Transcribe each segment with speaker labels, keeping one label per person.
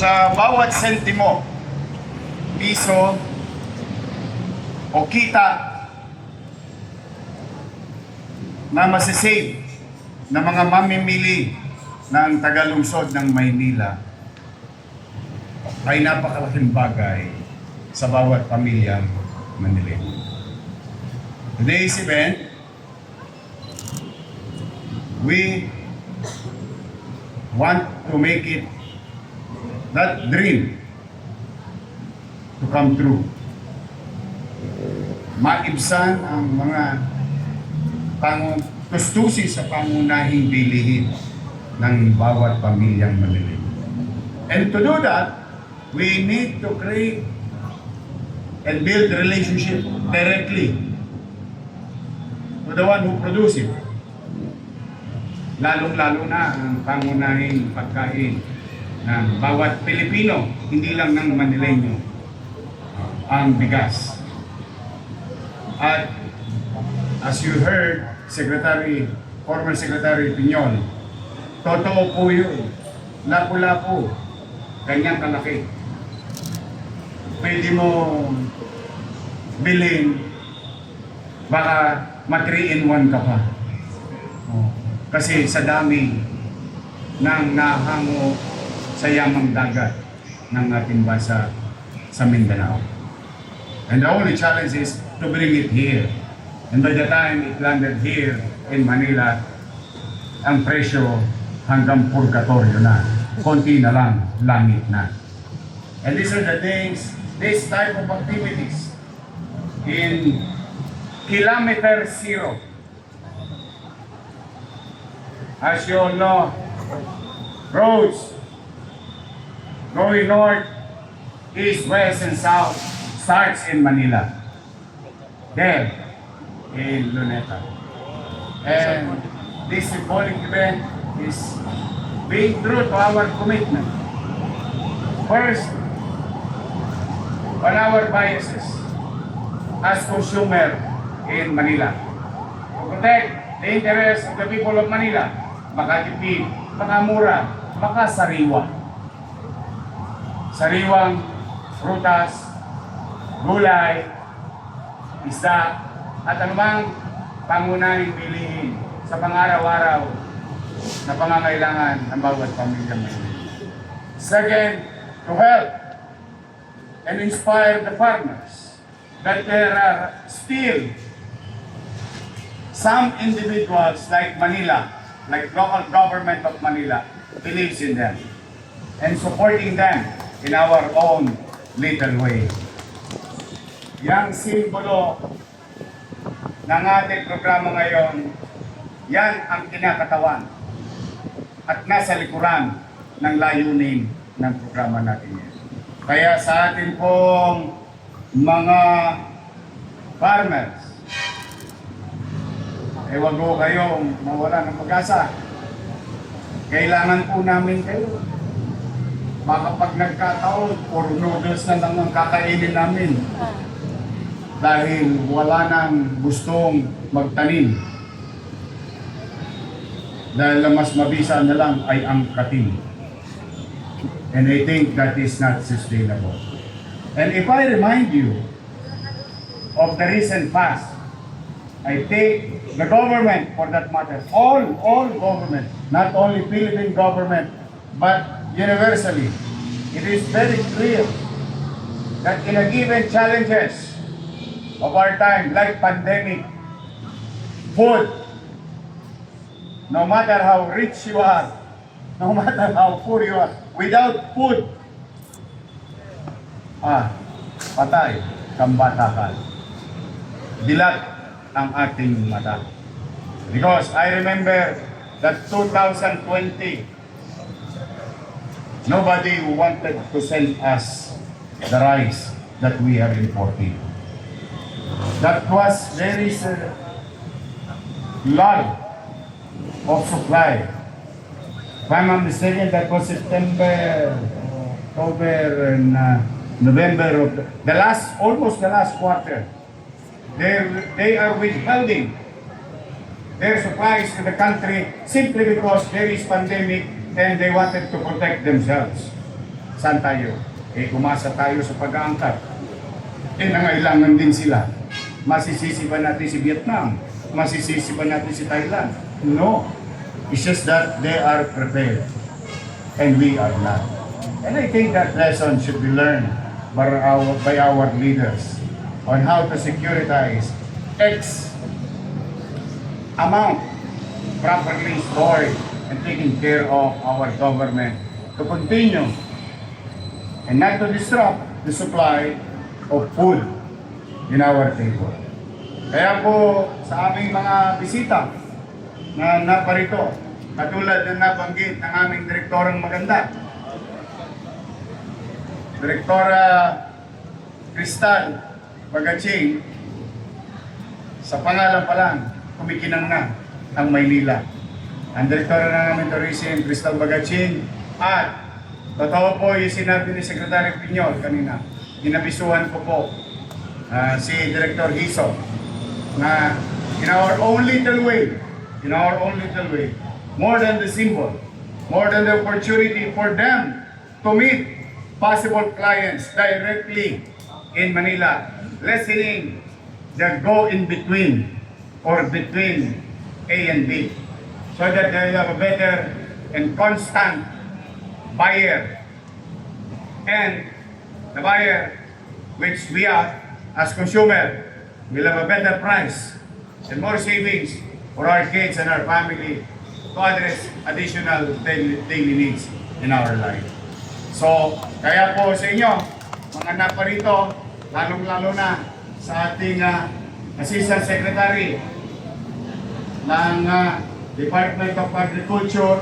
Speaker 1: sa bawat sentimo, piso, o kita na masisave ng mga mamimili ng tagalungsod ng Maynila ay napakalaking bagay sa bawat pamilyang Manileño. Today's event, we want to make it that dream to come true. Maibsan ang mga pangu tustusin sa pangunahing bilihin ng bawat pamilyang Manileño. And to do that, we need to create and build relationship directly to the one who produce it. Lalong-lalo na ang pangunahing pagkain ng bawat Pilipino, hindi lang ng Manileño, ang bigas. At as you heard, Secretary, former Secretary Piñol, totoo po yun. Lapu-lapu, ganyang kalaki. Pwede mo bilhin, baka ma 3 in 1 ka pa. Oh. Kasi sa dami ng nahango sa yamang dagat ng ating bansa sa Mindanao. And the only challenge is to bring it here. And by the time it landed here in Manila, ang presyo hanggang purgatorio na. Konti na lang, langit na. And these are the things, this type of activities in kilometer zero. As you all know, roads going north, east, west, and south starts in Manila. There, in Luneta. And this symbolic event is being true to our commitment. First, on our biases as consumer in Manila. To protect the interests of the people of Manila, makatipid, makamura, makasariwa. Sariwang prutas, gulay, isda, at anumang pangunahing bilihin sa pang-araw-araw na pangangailangan ng bawat pamilya Manila. Second, to help and inspire the farmers that there are still some individuals like Manila, like local government of Manila, believes in them and supporting them in our own little way. Yang simbolo ng ating programa ngayon, yan ang kinakatawan at nasa likuran ng layunin ng programa natin yan. Kaya sa atin pong mga farmers, eh wag ho kayong mawala ng pag-asa. Kailangan po namin kayo. Baka pag nagkataon, puro noodles na lang ang kakainin namin. Dahil wala nang gustong magtanim. Dahil mas mabisa na lang ay ang katin. And I think that is not sustainable. And if I remind you of the recent past, I think the government, for that matter, all, all government, not only Philippine government, but universally, it is very clear that in a given challenges of our time, like pandemic, food, no matter how rich you are, no matter how poor you are, without food, ah, patay, kambatakan. Dilat ang ating mata. Because I remember that 2020, nobody wanted to send us the rice that we are importing. That was there is a of supply. If I'm not mistaken, that was September, October, and uh, November of the, the last, almost the last quarter. They they are withholding their supplies to the country simply because there is pandemic and they wanted to protect themselves. Saan tayo? Eh, umasa tayo sa pag-aangkat. Eh, nangailangan din sila. Masisisi ba natin si Vietnam? Masisisi ba natin si Thailand? No. It's just that they are prepared. And we are not. And I think that lesson should be learned by our, by our leaders on how to securitize X amount properly stored and taken care of our government to continue and not to disrupt the supply of food in our table. Kaya po sa aming mga bisita na naparito, katulad ng nabanggit ng aming direktorang maganda, Direktora Cristal Bagaching, sa pangalan pa lang, kumikinang na ang Maynila. Ang direktora ng aming tourism, Cristal Bagaching, at totoo po yung sinabi ni Secretary Pinyol kanina, ginabisuhan ko po ah, si Director Hiso na in our own little way, in our own little way, more than the symbol, more than the opportunity for them to meet possible clients directly in Manila, lessening the go in between or between A and B so that they have a better and constant buyer and the buyer which we are as consumer will have a better price and more savings for our kids and our family to address additional daily, needs in our life. So, kaya po sa inyo, mga naparito, lalong-lalo na sa ating ah, Assistant Secretary ng ah, Department of Agriculture,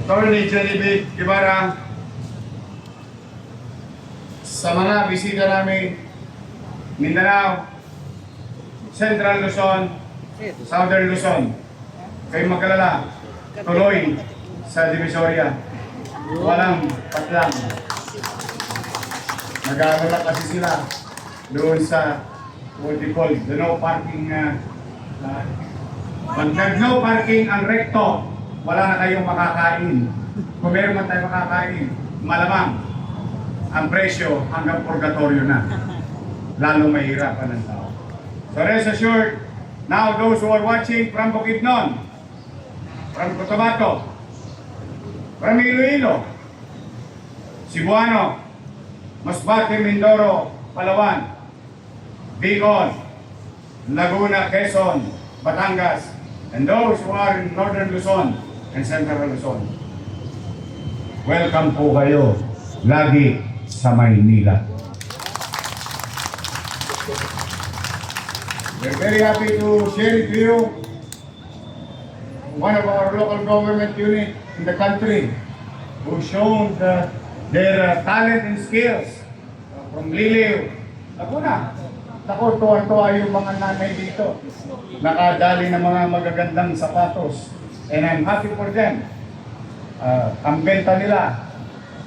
Speaker 1: Attorney Genevieve Guevara, sa mga bisita namin, Mindanao, Central Luzon, Southern Luzon, kayo magkalala, tuloy sa Divisoria. Walang patlang. Nag-aalala kasi sila doon sa what they call the no parking uh, uh, pag nag-no parking ang recto, wala na kayong makakain. Kung meron man tayo makakain, malamang ang presyo hanggang purgatorio na. Lalo mahirapan ng tao. So rest assured, now those who are watching from Bukidnon, from Cotabato, from Iloilo, Cebuano, Masbate, Mindoro, Palawan, Bicol, Laguna, Quezon, Batangas, and those who are in Northern Luzon and Central Luzon. Welcome po kayo lagi sa Maynila. We're very happy to share it to you one of our local government unit in the country who shown the, their uh, talent and skills uh, from Liliw, Laguna. Ako, tuwa-tuwa yung mga nanay dito. Nakadali ng mga magagandang sapatos. And I'm happy for them. Uh, ang benta nila,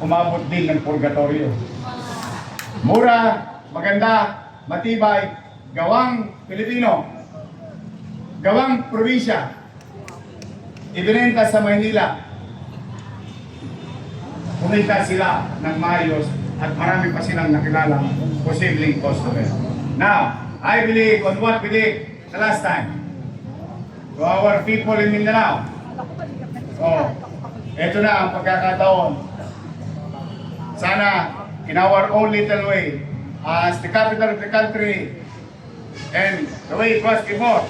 Speaker 1: umabot din ng purgatorio. Mura, maganda, matibay, gawang Pilipino, gawang probinsya, ibinenta sa Maynila. Kumita sila ng maayos at marami pa silang nakilalang posibleng customer. Now, I believe on what we did the last time to our people in Mindanao. So, ito na ang pagkakataon. Sana, in our own little way, as the capital of the country, and the way it was before,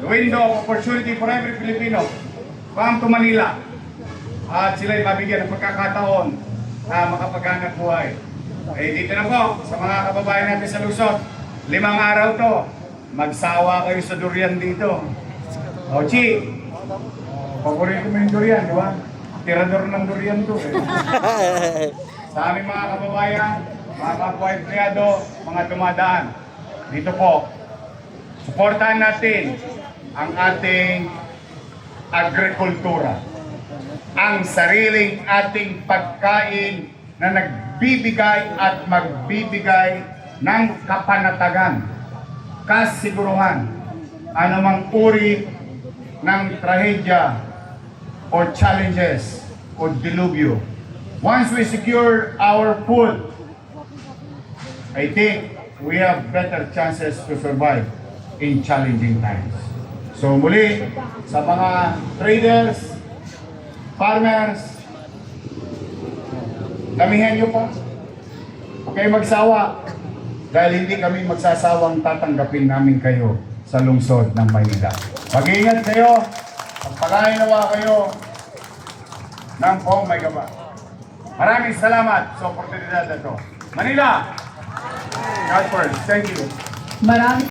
Speaker 1: the window of opportunity for every Filipino, come to Manila, at sila'y mabigyan ng pagkakataon na makapaghanap buhay. Eh, dito na po, sa mga kababayan natin sa Luzon, limang araw to, magsawa kayo sa durian dito. O, Chi, paborito mo yung durian, di ba? Tirador ng durian to. Eh. Sa aming mga kababayan, mga kapwa empleyado, mga dumadaan, dito po, suportahan natin ang ating agrikultura. Ang sariling ating pagkain na nagbibigay at magbibigay ng kapanatagan, kasiguruhan, anumang uri ng trahedya o challenges o dilubyo Once we secure our food, I think we have better chances to survive in challenging times. So muli, sa mga traders, farmers, damihan niyo po. Huwag kayong magsawa dahil hindi kami magsasawang tatanggapin namin kayo sa lungsod ng Maynila. Mag-iingat kayo, pagpalain nawa kayo ng buong may gaba. Maraming salamat sa oportunidad na ito. Manila! God first. Thank you.
Speaker 2: Marami